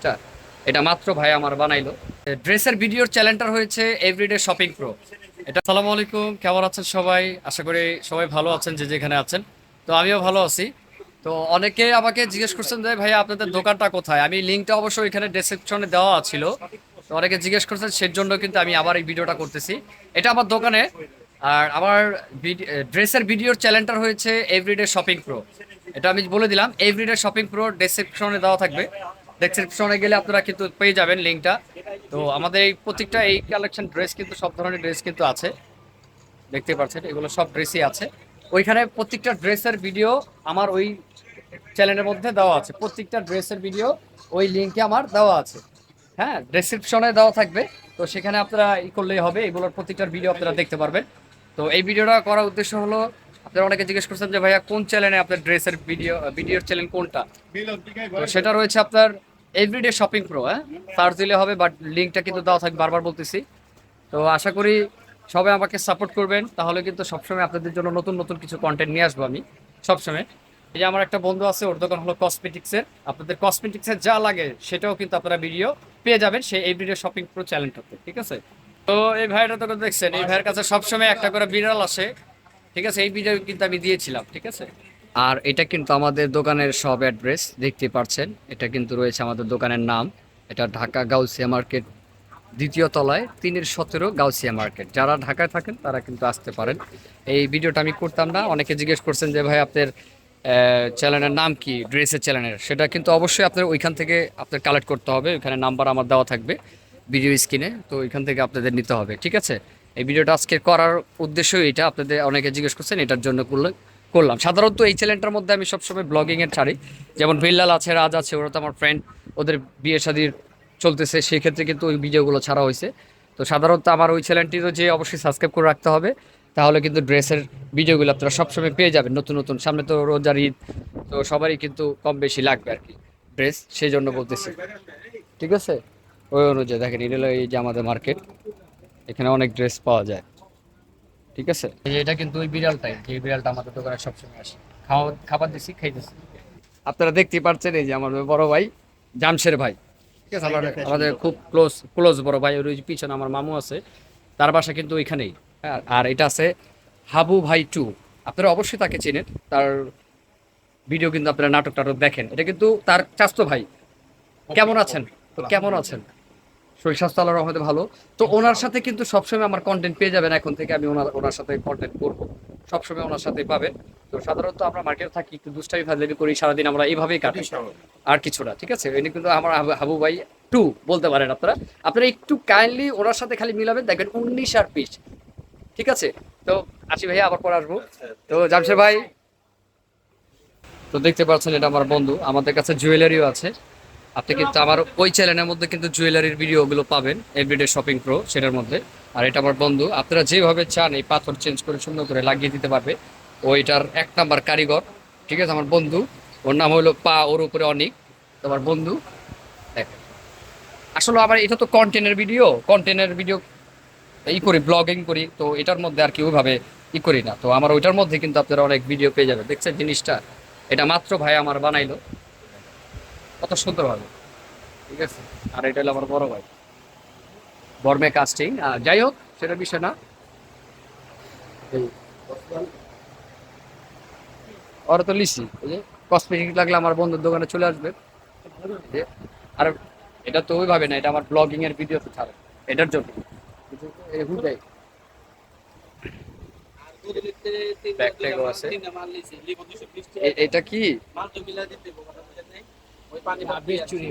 জিনিসটা এটা মাত্র ভাই আমার বানাইলো। ড্রেসের ভিডিওর চ্যানেলটা হয়েছে এভরিডে শপিং প্রো এটা আসসালামু আলাইকুম, কেমন আছেন সবাই? আশা করি সবাই ভালো আছেন, যে যেখানে আছেন। তো আমিও ভালো আছি। তো অনেকে আমাকে জিজ্ঞেস করছেন যে ভাই আপনাদের দোকানটা কোথায়? আমি লিঙ্কটা অবশ্যই এখানে ডেসক্রিপশনে দেওয়া ছিল। তো অনেকে জিজ্ঞেস করছেন সেই জন্য কিন্তু আমি আবার এই ভিডিওটা করতেছি। এটা আমার দোকানে। আর আমার ড্রেসের ভিডিওর চ্যানেলটা হয়েছে এভরিডে শপিং প্রো এটা আমি বলে দিলাম এভরিডে শপিং প্রো ডেসক্রিপশনে দেওয়া থাকবে। ডেসক্রিপশনে গেলে আপনারা কিন্তু পেয়ে যাবেন লিঙ্কটা তো আমাদের এই প্রত্যেকটা এই কালেকশন ড্রেস কিন্তু সব ধরনের ড্রেস কিন্তু আছে। দেখতে পাচ্ছেন, এগুলো সব ড্রেসই আছে। ওইখানে প্রত্যেকটা ড্রেসের ভিডিও আমার ওই চ্যানেলের মধ্যে দেওয়া আছে। প্রত্যেকটা ড্রেসের ভিডিও ওই লিঙ্কে আমার দেওয়া আছে। হ্যাঁ ডেসক্রিপশনে দেওয়া থাকবে। তো সেখানে আপনারা ই করলেই হবে, এগুলোর প্রত্যেকটার ভিডিও আপনারা দেখতে পারবেন। তো এই ভিডিওটা করার উদ্দেশ্য হলো, আপনারা অনেকে জিজ্ঞেস করছেন যে ভাইয়া কোন চ্যানেলে আপনার ড্রেসের ভিডিও ভিডিওর চ্যানেল কোনটা? তো সেটা রয়েছে আপনার এভরিডে শপিং প্রো হ্যাঁ? সার্চ দিলে হবে বাট লিঙ্কটা কিন্তু দেওয়া থাকবে, বারবার বলতেছি। তো আশা করি সবাই আমাকে সাপোর্ট করবেন, তাহলে কিন্তু সবসময় আপনাদের জন্য নতুন নতুন কিছু কন্টেন্ট নিয়ে আসব আমি, সবসময়। এই যে আমার একটা বন্ধু আছে, ওর দোকান হলো কসমেটিক্সের আপনাদের কসমেটিক্সের যা লাগে, সেটাও কিন্তু আপনারা ভিডিও পেয়ে যাবেন, সেই এভরিডে শপিং প্রো চ্যানেলটাতে ঠিক আছে? তো এই ভাইটা তো দেখছেন, এই ভাইয়ের কাছে সবসময় একটা করে বিড়াল আসে, ঠিক আছে? এই ভিডিও কিন্তু আমি দিয়েছিলাম, ঠিক আছে? আর এটা কিন্তু আমাদের দোকানের সব অ্যাড্রেস দেখতে পাচ্ছেন এটা কিন্তু রয়েছে আমাদের দোকানের নাম। এটা ঢাকা গাউসিয়া মার্কেট, দ্বিতীয় তলায়, তিনের সতেরো গাউসিয়া মার্কেট। যারা ঢাকায় থাকেন, তারা কিন্তু আসতে পারেন। এই ভিডিওটা আমি করতাম না। অনেকে জিজ্ঞেস করছেন যে, ভাই, আপনার চ্যানেলের নাম কি? ড্রেসের চ্যানেলের? সেটা কিন্তু অবশ্যই আপনার ওইখান থেকে আপনার কালেক্ট করতে হবে। ওইখানে নাম্বার আমার দেওয়া থাকবে ভিডিও স্ক্রিনে। তো ওইখান থেকে আপনাদের নিতে হবে, ঠিক আছে? এই ভিডিওটা আজকে করার উদ্দেশ্যই এটা। আপনাদের অনেকে জিজ্ঞেস করছেন, এটার জন্য করলে করলাম। সাধারণত এই চ্যানেলটার মধ্যে আমি সবসময় ব্লগিংয়ের ছাড়ি। যেমন বিল্লাল আছে, রাজ আছে, ওরা তো আমার ফ্রেন্ড ওদের বিয়ে শাদির চলতেছে সেই ক্ষেত্রে কিন্তু ওই ভিডিওগুলো ছাড়া হয়েছে। তো সাধারণত আমার ওই চ্যানেলটিরও যে অবশ্যই সাবস্ক্রাইব করে রাখতে হবে, তাহলে কিন্তু ড্রেসের ভিডিওগুলো আপনারা সবসময় পেয়ে যাবেন, নতুন নতুন। সামনে তো রোজার ঈদ, তো সবারই কিন্তু কম বেশি লাগবে আর কি ড্রেস সেই জন্য বলতেছি। ঠিক আছে? ওই অনুযায়ী দেখেন এটা এই যে আমাদের মার্কেট এখানে অনেক ড্রেস পাওয়া যায়। ঠিক আছে? এটা কিন্তু ওই বিড়ালটাই যে বিড়ালটা আমাদের দোকানে সবসময় আসে। খাওয়া খাবার দিছি খাইতেছি। আপনারা দেখতে পাচ্ছেন এই যে আমার বড় ভাই জামশের ভাই। ঠিক আছে আমার আমাদের খুব ক্লোজ ক্লোজ বড় ভাই ওর ওই পিছনে আমার মামু আছে। তার বাসা কিন্তু ওইখানেই। হ্যাঁ আর এটা আছে হাবু ভাই টু। আপনারা অবশ্যই তাকে চেনেন। তার ভিডিও কিন্তু আপনারা নাটক টাটক দেখেন। এটা কিন্তু তার চাস্তো ভাই। কেমন আছেন? কেমন আছেন? শরীর স্বাস্থ্য আল্লাহর রহমতে ভালো। তো ওনার সাথে কিন্তু সবসময় আমার কন্টেন্ট পেয়ে যাবেন। এখন থেকে আমি ওনার ওনার সাথে কন্টেন্ট করব। সবসময় ওনার সাথে পাবেন। তো সাধারণত আমরা মার্কেটে থাকি একটু দুষ্টামি ফাজলামি করি সারাদিন আমরা এইভাবেই কাটি আর কিছু না ঠিক আছে? এনে কিন্তু আমার হাবু- ভাই টু বলতে পারেন আপনারা। আপনারা একটু কাইন্ডলি ওনার সাথে খালি মিলাবেন। দেখবেন উনিশ আর পিস ঠিক আছে? তো আসি ভাইয়া আবার পরে আসব। তো জামশেদ ভাই। তো দেখতে পাচ্ছেন এটা আমার বন্ধু। আমাদের কাছে জুয়েলারিও আছে। আপনি কিন্তু আমার ওই চ্যানেলের মধ্যে কিন্তু জুয়েলারির ভিডিওগুলো পাবেন এভরিডে শপিং প্রো সেটার মধ্যে। আর এটা আমার বন্ধু, আপনারা যেভাবে চান এই পাথর চেঞ্জ করে সুন্দর করে লাগিয়ে দিতে পারবে। ওইটার এক নাম্বার কারিগর, ঠিক আছে? আমার বন্ধু, ওর নাম হলো পা, ওর উপরে অনেক তো আমার বন্ধু আসলে আমার এটা তো কন্টেন্টের ভিডিও কন্টেন্টের ভিডিও ই করি ব্লগিং করি, তো এটার মধ্যে আর কি ওইভাবে ই করি না। তো আমার ওইটার মধ্যে কিন্তু আপনারা অনেক ভিডিও পেয়ে যাবে দেখছেন জিনিসটা? এটা মাত্র ভাই আমার বানাইলো। কত সুন্দর হবে। ঠিক আছে? আর এটা হলো আমার বড় ভাই। বর্মে কাস্টিং যাই হোক, সেটা বিষয় না। ওরা তো লিসি। কসমেটিক লাগলে আমার বন্ধুর দোকানে চলে আসবে। আর এটা তো ওইভাবে না, এটা আমার ব্লগিং এর ভিডিও তো ছাড়ে। এটার জন্য। এটা কি? ওই পানি চুরি।